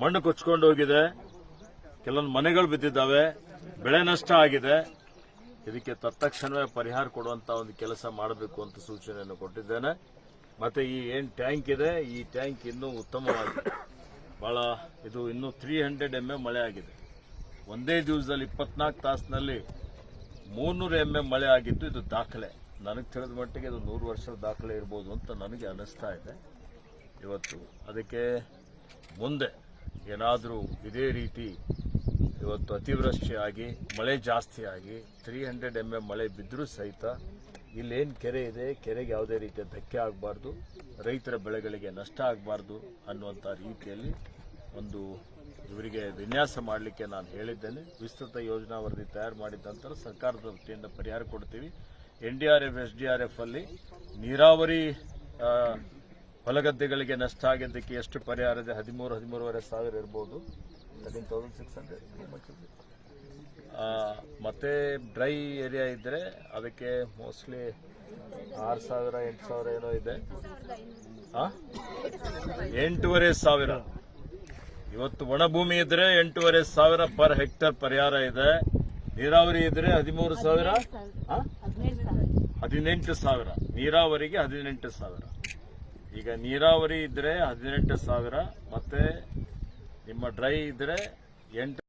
ಮಣ್ಣು ಕೊಚ್ಕೊಂಡು ಹೋಗಿದೆ. ಕೆಲವೊಂದು ಮನೆಗಳು ಬಿದ್ದಿದ್ದಾವೆ. ಬೆಳೆ ನಷ್ಟ ಆಗಿದೆ. ಇದಕ್ಕೆ ತತ್ಕ್ಷಣವೇ ಪರಿಹಾರ ಕೊಡುವಂತ ಒಂದು ಕೆಲಸ ಮಾಡಬೇಕು ಅಂತ ಸೂಚನೆಯನ್ನು ಕೊಟ್ಟಿದ್ದೇನೆ. ಮತ್ತೆ ಈ ಏನ್ ಟ್ಯಾಂಕ್ ಇದೆ, ಈ ಟ್ಯಾಂಕ್ ಇನ್ನೂ ಉತ್ತಮವಾಗಿದೆ. ಬಹಳ, ಇದು ಇನ್ನೂ ತ್ರೀ ಹಂಡ್ರೆಡ್ ಎಂ ಎ ಮಳೆ ಆಗಿದೆ. ಒಂದೇ ದಿವಸದಲ್ಲಿ ಇಪ್ಪತ್ನಾಲ್ಕು ತಾಸಿನಲ್ಲಿ ಮೂರ್ನೂರು ಎಂ ಎ ಮಳೆ ಆಗಿದ್ದು ಇದು ದಾಖಲೆ. ನನಗೆ ತಿಳಿದ ಮಟ್ಟಿಗೆ ಇದು ನೂರು ವರ್ಷದ ದಾಖಲೆ ಇರ್ಬೋದು ಅಂತ ನನಗೆ ಅನಿಸ್ತಾ ಇದೆ. ಇವತ್ತು ಅದಕ್ಕೆ ಮುಂದೆ ಏನಾದರೂ ಇದೇ ರೀತಿ ಇವತ್ತು ಅತಿವೃಷ್ಟಿಯಾಗಿ ಮಳೆ ಜಾಸ್ತಿ ಆಗಿ ತ್ರೀ ಹಂಡ್ರೆಡ್ ಎಂ ಎಂ ಮಳೆ ಬಿದ್ದರೂ ಸಹಿತ ಇಲ್ಲೇನು ಕೆರೆ ಇದೆ, ಕೆರೆಗೆ ಯಾವುದೇ ರೀತಿಯ ಧಕ್ಕೆ ಆಗಬಾರ್ದು, ರೈತರ ಬೆಳೆಗಳಿಗೆ ನಷ್ಟ ಆಗಬಾರ್ದು ಅನ್ನುವಂಥ ರೀತಿಯಲ್ಲಿ ಒಂದು ಇವರಿಗೆ ವಿನ್ಯಾಸ ಮಾಡಲಿಕ್ಕೆ ನಾನು ಹೇಳಿದ್ದೇನೆ. ವಿಸ್ತೃತ ಯೋಜನಾ ವರದಿ ತಯಾರು ಮಾಡಿದ ನಂತರ ಸರ್ಕಾರದ ವತಿಯಿಂದ ಪರಿಹಾರ ಕೊಡ್ತೀವಿ. N D R F S D R F ಅಲ್ಲಿ ನೀರಾವರಿ ಹೊಲಗದ್ದೆಗಳಿಗೆ ನಷ್ಟ ಆಗಿದ್ದಕ್ಕೆ ಎಷ್ಟು ಪರಿಹಾರ ಇದೆ? ಹದಿಮೂರು, ಹದಿಮೂರುವರೆ ಸಾವಿರ ಇರ್ಬೋದು. ತರ್ಟೀನ್ ತೌಸಂಡ್ ಸಿಕ್ಸ್ ಹಂಡ್ರೆಡ್ ಮತ್ತೆ. ಡ್ರೈ ಏರಿಯಾ ಇದ್ರೆ ಅದಕ್ಕೆ ಮೋಸ್ಟ್ಲಿ ಆರು ಸಾವಿರ, ಎಂಟು ಸಾವಿರ ಏನೋ ಇದೆ. ಹಾಂ ಎಂಟೂವರೆ ಸಾವಿರ. ಇವತ್ತು ಒಣ ಭೂಮಿ ಇದ್ರೆ ಎಂಟೂವರೆ ಸಾವಿರ ಪರ್ ಹೆಕ್ಟರ್ ಪರಿಹಾರ ಇದೆ. ನೀರಾವರಿ ಇದ್ರೆ ಹದಿಮೂರು ಸಾವಿರ? ಹದಿನೆಂಟು ಸಾವಿರ. ನೀರಾವರಿಗೆ ಹದಿನೆಂಟು ಸಾವಿರ. ಈಗ ನೀರಾವರಿ ಇದ್ದರೆ ಹದಿನೆಂಟು ಸಾವಿರ ಮತ್ತೆ ನಿಮ್ಮ ಡ್ರೈ ಇದ್ದರೆ ಎಂಟು